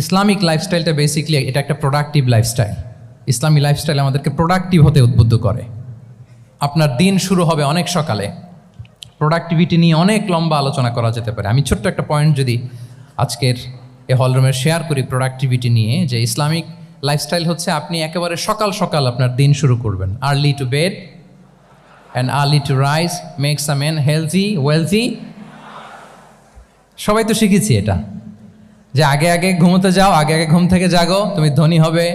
Islamic লাইফস্টাইলটা basically এটা একটা productive lifestyle ইসলামী লাইফস্টাইল আমাদেরকে প্রোডাক্টিভ হতে উদ্বুদ্ধ করে। আপনার দিন শুরু হবে অনেক সকালে। প্রোডাক্টিভিটি নিয়ে অনেক লম্বা আলোচনা করা যেতে পারে। আমি ছোট্ট একটা পয়েন্ট যদি আজকের এ হলরুমে শেয়ার করি প্রোডাক্টিভিটি নিয়ে, যে ইসলামিক লাইফস্টাইল হচ্ছে আপনি একেবারে সকাল সকাল আপনার দিন শুরু করবেন। Early to bed and early to rise makes a man healthy wealthy সবাই তো শিখেছি এটা। যে আগে আগে ঘুমোতে যাও, আগে আগে ঘুম থেকে জাগো, তুমি ধনী হবে,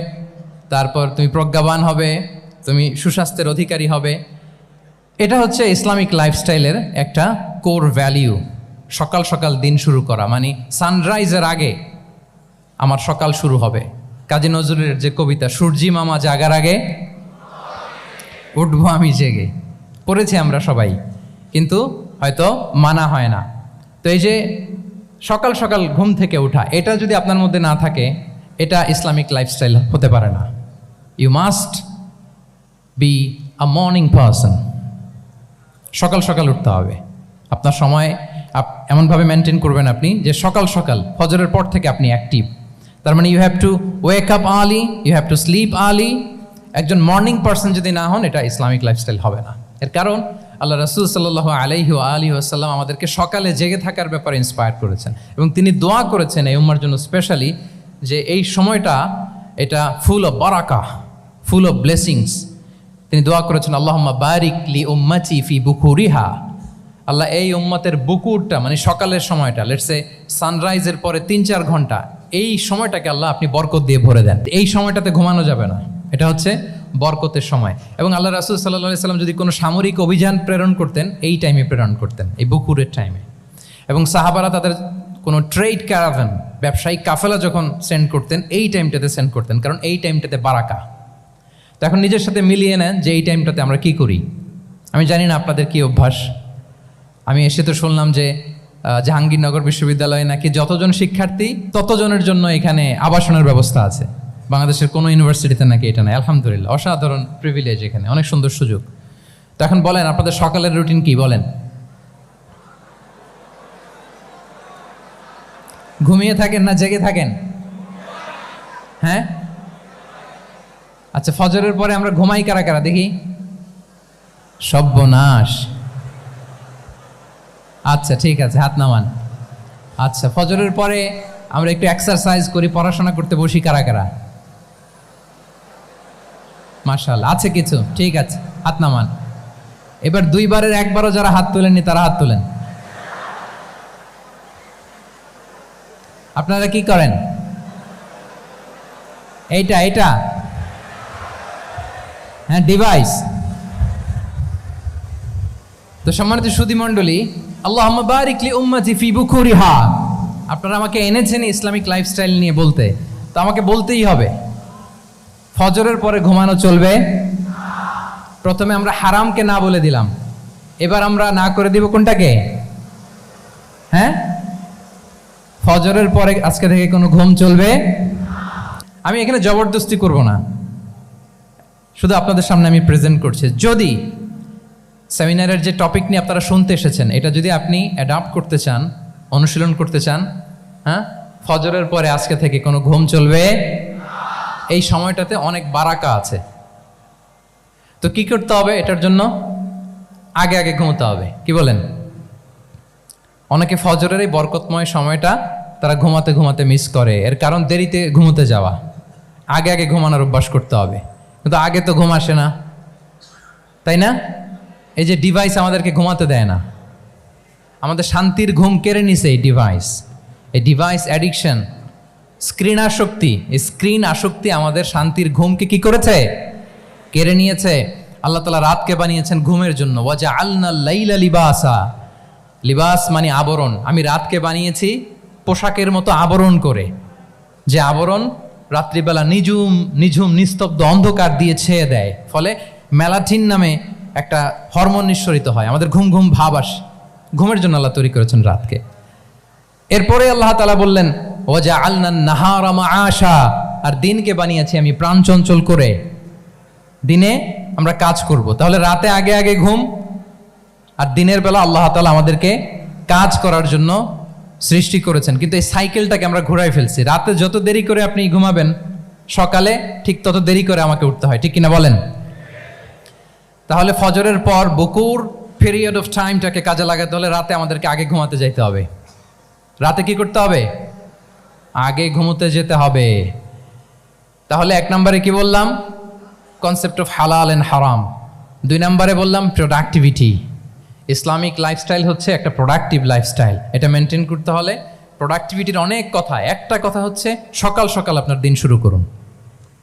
তারপর তুমি প্রজ্ঞাবান হবে, তুমি সুস্বাস্থ্যের অধিকারী হবে। এটা হচ্ছে ইসলামিক লাইফস্টাইলের একটা কোর ভ্যালিউ সকাল সকাল দিন শুরু করা মানে সানরাইজের আগে আমার সকাল শুরু হবে। কাজী নজরুলের যে কবিতা, সূর্যি মামা জাগার আগে, উঠবো আমি জেগে। পড়েছি আমরা সবাই, কিন্তু হয়তো মানা হয় না। তো এই যে সকাল সকাল ঘুম থেকে ওঠা এটা যদি আপনার মধ্যে না থাকে, এটা ইসলামিক লাইফস্টাইল হতে পারে না। You must be a morning person সকাল সকাল উঠতে হবে। আপনার সময় আপ এমনভাবে মেনটেন করবেন আপনি যে সকাল সকাল, ফজরের পর থেকে আপনি অ্যাক্টিভ তার মানে you have to wake up early you have to sleep early একজন মর্নিং পারসন যদি না হন, এটা ইসলামিক লাইফস্টাইল হবে না। এর কারণ আল্লাহ রসুল সাল্লাহ আলহি আলী আসাল্লাম আমাদেরকে সকালে জেগে থাকার ব্যাপারে ইন্সপায়ার করেছেন এবং তিনি দোয়া করেছেন এই উম্মার জন্য স্পেশালি যে এই সময়টা এটা ফুল অফ বারাকা ফুল অফ ব্লেসিংস তিনি দোয়া করেছেন আল্লাহ বারিক লি উম্মাচি ফি বুকুরিহা। আল্লাহ এই উম্মতের বুকুরটা মানে সকালের সময়টা লেটসে সানরাইজের পরে তিন চার ঘণ্টা, এই সময়টাকে আল্লাহ আপনি বরকত দিয়ে ভরে দেন। এই সময়টাতে ঘুমানো যাবে না। এটা হচ্ছে বরকতের সময়। এবং আল্লাহ রাসুল সাল্লাহ সাল্লাম যদি কোনো সামরিক অভিযান প্রেরণ করতেন, এই টাইমে প্রেরণ করতেন, এই বুকুরের টাইমে এবং সাহাবারা তাদের কোনো ট্রেড ক্যারাভেন ব্যবসায়িক কাফেলা যখন সেন্ড করতেন, এই টাইমটাতে সেন্ড করতেন, কারণ এই টাইমটাতে বারাকা। তো এখন নিজের সাথে মিলিয়ে নেন যে এই টাইমটাতে আমরা কি করি। আমি জানি না আপনাদের কি অভ্যাস। আমি এসে তো শুনলাম যে জাহাঙ্গীরনগর বিশ্ববিদ্যালয়ে নাকি যতজন শিক্ষার্থী, ততজনের জন্য এখানে আবাসনের ব্যবস্থা আছে। বাংলাদেশের কোনো ইউনিভার্সিটিতে নাকি এটা নাই। আলহামদুলিল্লাহ, অসাধারণ প্রিভিলেজ এখানে, অনেক সুন্দর সুযোগ। তো এখন বলেন, আপনাদের সকালের রুটিন কি? বলেন। ঘুমিয়ে থাকেন না জেগে থাকেন? হ্যাঁ? আচ্ছা ফজরের পরে আমরা ঘুমাই কারা কারা? দেখি। সব্যনাশ। আচ্ছা ঠিক আছে, হাত নামান। আচ্ছা ফজরের পরে আমরা একটু এক্সারসাইজ করি, পড়াশোনা করতে বসি কারা কারা? মার্শাল আছে কিছু? ঠিক আছে, হাত নামান। এবার দুইবারের একবারও যারা হাত তোলেননি, তারা হাত তোলেন। আপনারা কি করেন? এইটা এইটা। হ্যাঁ ডিভাইস তো সম্মানিত সুদী মণ্ডলী আল্লাহ বারিকলি উম্মাতি ফি বুকুরিহা। আপনারা আমাকে এনেছেন ইসলামিক লাইফস্টাইল নিয়ে বলতে। তো আমাকে বলতেই হবে। ফজরের পরে ঘুমানো চলবে? প্রথমে আমরা হারামকে না বলে দিলাম। এবার আমরা না করে দিব কোনটাকে? হ্যাঁ? ফজরের পরে আজকে থেকে কোনো ঘুম চলবে? আমি এখানে জবরদস্তি করব না। শুধু আপনাদের সামনে আমি প্রেজেন্ট করছি। যদি সেমিনারের যে টপিক নিয়ে আপনারা শুনতে এসেছেন, এটা যদি আপনি অ্যাডাপ্ট করতে চান, অনুশীলন করতে চান হ্যাঁ? ফজরের পরে আজকে থেকে কোনো ঘুম চলবে? এই সময়টাতে অনেক বারাকা আছে। তো কি করতে হবে এটার জন্য? আগে আগে ঘুমোতে হবে। কি বলেন? অনেকে ফজরের এই বরকতময় সময়টা তারা ঘুমাতে ঘুমাতে মিস করে। এর কারণ দেরিতে ঘুমোতে যাওয়া। আগে আগে ঘুমানোর অভ্যাস করতে হবে। কিন্তু আগে তো ঘুম আসে না। তাই না? এই যে ডিভাইস আমাদেরকে ঘুমাতে দেয় না। আমাদের শান্তির ঘুম কেড়ে নিছে এই ডিভাইস এই ডিভাইস অ্যাডিকশন স্ক্রিন আসক্তি স্ক্রিন আসক্তি আমাদের শান্তির ঘুমকে কি করেছে? কেড়ে নিয়েছে। আল্লাহ তালা রাতকে বানিয়েছেন ঘুমের জন্য। ওয়াজা আল্না লাইলা লিবাসা। লিবাস মানে আবরণ। আমি রাতকে বানিয়েছি পোশাকের মতো আবরণ করে। যে আবরণ রাত্রিবেলা নিঝুম নিঝুম, নিস্তব্ধ অন্ধকার দিয়ে ছেয়ে দেয়। ফলে মেলাটিন নামে একটা হরমোন নিঃসরিত হয়। আমাদের ঘুম ঘুম, ভাব আসে। ঘুমের জন্য আল্লাহ তৈরি করেছেন রাতকে। এরপরে আল্লাহ তালা বললেন ওজা আলনান নাহারামা আশা আর দিনকে বানিয়েছি আমি প্রাণ চঞ্চল করে। দিনে আমরা কাজ করব। তাহলে রাতে আগে আগে ঘুম, আর দিনের বেলা আল্লাহ তালা আমাদেরকে কাজ করার জন্য সৃষ্টি করেছেন। কিন্তু এই সাইকেলটাকে আমরা ঘুরাই ফেলছি। রাতে যত দেরি করে আপনি ঘুমাবেন, সকালে ঠিক তত দেরি করে আমাকে উঠতে হয়। ঠিক কিনা বলেন? তাহলে ফজরের পর বকুর পিরিয়ড অফ টাইমটাকে কাজে লাগাতে হলে রাতে আমাদেরকে আগে ঘুমাতে যাইতে হবে। রাতে কি করতে হবে? আগে ঘুমোতে যেতে হবে। তাহলে এক নম্বরে কি বললাম? কনসেপ্ট অফ হালাল অ্যান্ড হারাম দুই নম্বরে বললাম প্রোডাক্টিভিটি ইসলামিক লাইফস্টাইল হচ্ছে একটা প্রোডাক্টিভ লাইফস্টাইল এটা মেনটেন করতে হলে প্রোডাক্টিভিটির অনেক কথা। একটা কথা হচ্ছে সকাল সকাল আপনার দিন শুরু করুন।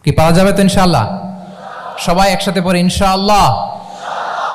কি পাওয়া যাবে তো ইনশাআল্লাহ? সবাই একসাথে পরে ইনশাআল্লাহ।